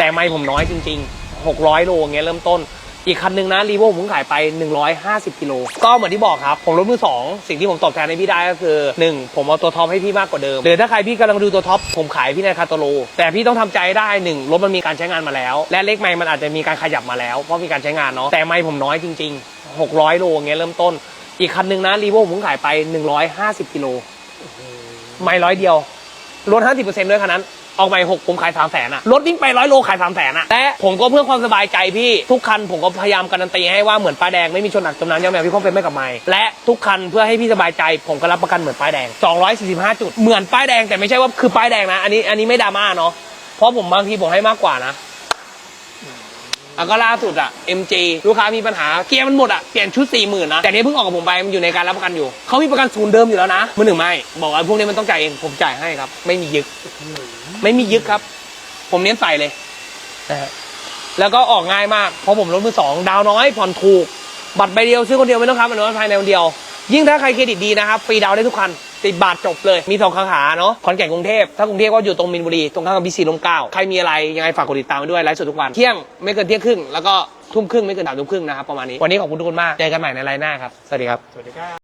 แต่ไม่ผมน้อยจริง ๆ 600 โลเงี้ยเริ่มต้น อีกคันหนึ่งนะรีโวผมเพิ่งขายไป 150กิโลก็เหมือนที่บอกครับ ผมรถมือสองสิ่งที่ผมตอบแทนให้พี่ได้ก็คือ 1 ผมเอาตัวท็อปให้พี่มากกว่าเดิมหรือถ้าใครพี่กำลังดูตัวท็อปผมขายพี่ในคาตโล แต่พี่ต้องทำใจได้หนึ่งรถมันมีการใช้งานมาแล้ว และเลขไม่มันอาจจะมีการขยับมาแล้วเพราะมีการใช้งานเนาะแต่ไม่ผมน้อยจริง ๆ 600 โลเงี้ยเริ่มต้น อีกคันหนึ่งนะรีโวผมเพิ่งขายไป 150กิโลไม่ร้อยเดียวลด50%ด้วยคันนั้น ออกใหม่6ผมขาย3 0 0แสนอะรถวิ่งไปร้อยโลขาย3 0 0แสนอะและผมก็เพื่อความสบายใจพี่ทุกคันผมก็พยายามการันตีให้ว่าเหมือนป้ายแดงไม่มีชนหนักจมน้ำย้ำแมวพี่คงเป็นไม่กับไม่และทุกคันเพื่อให้พี่สบายใจผมก็รับประกันเหมือนป้ายแดง 245 จุดเหมือนป้ายแดงแต่ไม่ใช่ว่าคือป้ายแดงนะอันนี้อันนี้ไม่ดราม่าเนาะเพราะผมบางทีผมให้มากกว่านะ แล้วก็ล่าสุดอะ MG ลูกค้ามีปัญหาเกียร์มันหมดอะเปลี่ยนชุด 4 0,000นะแต่นี้เพิ่งออกกับผมไปมันอยู่ในการรับประกันอยู่เขามีประกันศูนย์เดิมอยู่แล้วนะมือหนึ่งไม่บอกว่าพวกนี้มันต้องจ่ายเองผมจ่ายให้ครับ ไม่มียึกไม่มียึกครับ ผมเน้นใส่เลยนะฮะแล้วก็ออกง่ายมากเพราะผมรถมือสองดาวน้อยผ่อนถูก บัตรใบเดียวซื้อคนเดียวไม่ต้องครับอนุมัติภายในวันเดียว ยิ่งถ้าใครเครดิตดีนะครับฟรีดาวได้ทุกคัน ติบบาทจบเลย มีสองสาขาเนาะขอนแก่นกรุงเทพถ้ากรุงเทพก็อยู่ตรงมินบุรีตรงข้ามกับบีซีลมเก้าใครมีอะไรยังไงฝากกดติดตามไว้ด้วยไลฟ์สดทุกวันเที่ยงไม่เกินเที่ยงครึ่งแล้วก็ทุ่มครึ่งไม่เกินสามทุ่มครึ่งนะครับประมาณนี้วันนี้ขอบคุณทุกคนมากเจอกันใหม่ในไลน์หน้าครับสวัสดีครับสวัสดีครับ